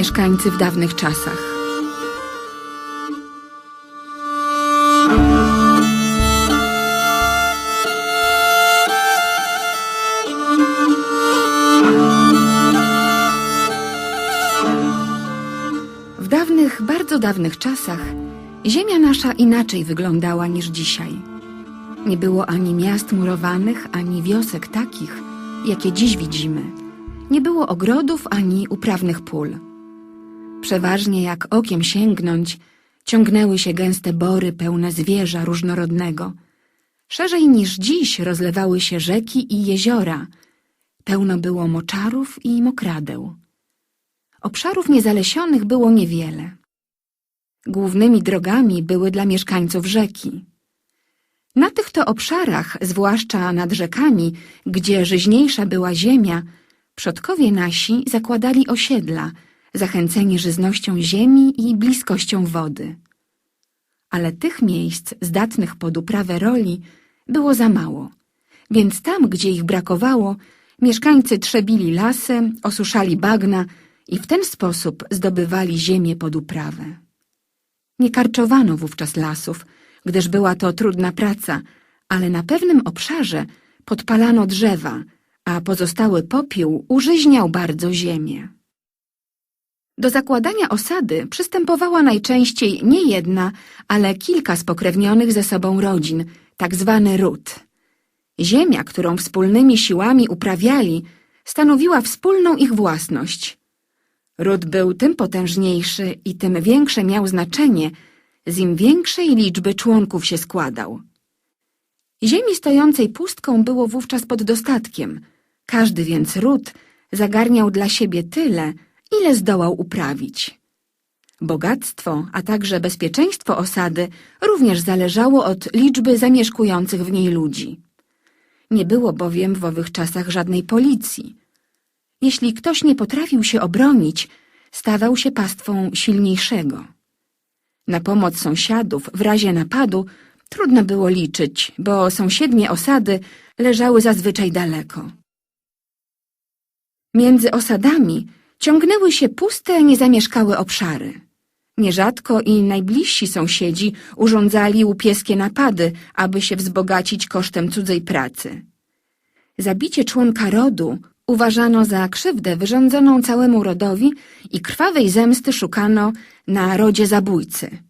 mieszkańcy w dawnych czasach. W dawnych, bardzo dawnych czasach ziemia nasza inaczej wyglądała niż dzisiaj. Nie było ani miast murowanych, ani wiosek takich, jakie dziś widzimy. Nie było ogrodów ani uprawnych pól. Przeważnie jak okiem sięgnąć, ciągnęły się gęste bory pełne zwierza różnorodnego. Szerzej niż dziś rozlewały się rzeki i jeziora. Pełno było moczarów i mokradeł. Obszarów niezalesionych było niewiele. Głównymi drogami były dla mieszkańców rzeki. Na tych to obszarach, zwłaszcza nad rzekami, gdzie żyźniejsza była ziemia, przodkowie nasi zakładali osiedla, zachęceni żyznością ziemi i bliskością wody. Ale tych miejsc zdatnych pod uprawę roli było za mało, więc tam, gdzie ich brakowało, mieszkańcy trzebili lasy, osuszali bagna i w ten sposób zdobywali ziemię pod uprawę. Nie karczowano wówczas lasów, gdyż była to trudna praca, ale na pewnym obszarze podpalano drzewa, a pozostały popiół użyźniał bardzo ziemię. Do zakładania osady przystępowała najczęściej nie jedna, ale kilka spokrewnionych ze sobą rodzin, tak zwany ród. Ziemia, którą wspólnymi siłami uprawiali, stanowiła wspólną ich własność. Ród był tym potężniejszy i tym większe miał znaczenie, z im większej liczby członków się składał. Ziemi stojącej pustką było wówczas pod dostatkiem, każdy więc ród zagarniał dla siebie tyle, ile zdołał uprawić. Bogactwo, a także bezpieczeństwo osady również zależało od liczby zamieszkujących w niej ludzi. Nie było bowiem w owych czasach żadnej policji. Jeśli ktoś nie potrafił się obronić, stawał się pastwą silniejszego. Na pomoc sąsiadów w razie napadu trudno było liczyć, bo sąsiednie osady leżały zazwyczaj daleko. Między osadami ciągnęły się puste, niezamieszkałe obszary. Nierzadko i najbliżsi sąsiedzi urządzali łupieskie napady, aby się wzbogacić kosztem cudzej pracy. Zabicie członka rodu uważano za krzywdę wyrządzoną całemu rodowi i krwawej zemsty szukano na rodzie zabójcy.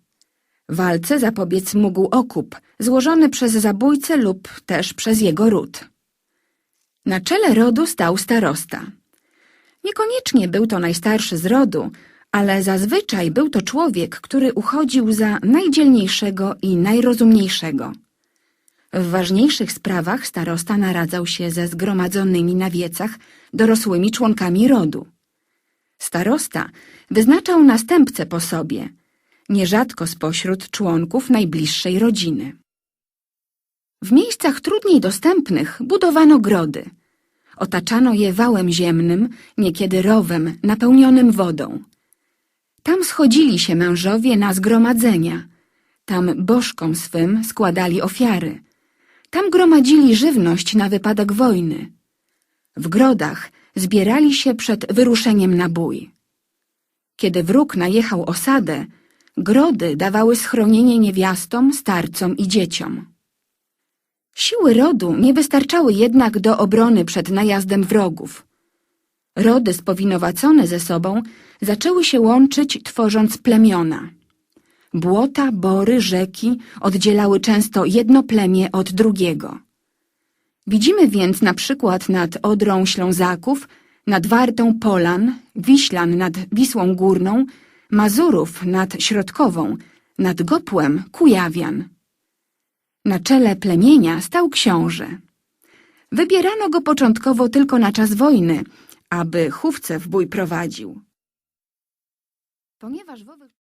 Walce zapobiec mógł okup, złożony przez zabójcę lub też przez jego ród. Na czele rodu stał starosta. Niekoniecznie był to najstarszy z rodu, ale zazwyczaj był to człowiek, który uchodził za najdzielniejszego i najrozumniejszego. W ważniejszych sprawach starosta naradzał się ze zgromadzonymi na wiecach dorosłymi członkami rodu. Starosta wyznaczał następcę po sobie, nierzadko spośród członków najbliższej rodziny. W miejscach trudniej dostępnych budowano grody. Otaczano je wałem ziemnym, niekiedy rowem napełnionym wodą. Tam schodzili się mężowie na zgromadzenia, tam bożkom swym składali ofiary, tam gromadzili żywność na wypadek wojny. W grodach zbierali się przed wyruszeniem na bój. Kiedy wróg najechał osadę, grody dawały schronienie niewiastom, starcom i dzieciom. Siły rodu nie wystarczały jednak do obrony przed najazdem wrogów. Rody spowinowacone ze sobą zaczęły się łączyć, tworząc plemiona. Błota, bory, rzeki oddzielały często jedno plemię od drugiego. Widzimy więc na przykład nad Odrą Ślązaków, nad Wartą Polan, Wiślan nad Wisłą Górną, Mazurów nad Środkową, nad Gopłem Kujawian. Na czele plemienia stał książę. Wybierano go początkowo tylko na czas wojny, aby chówce w bój prowadził. Ponieważ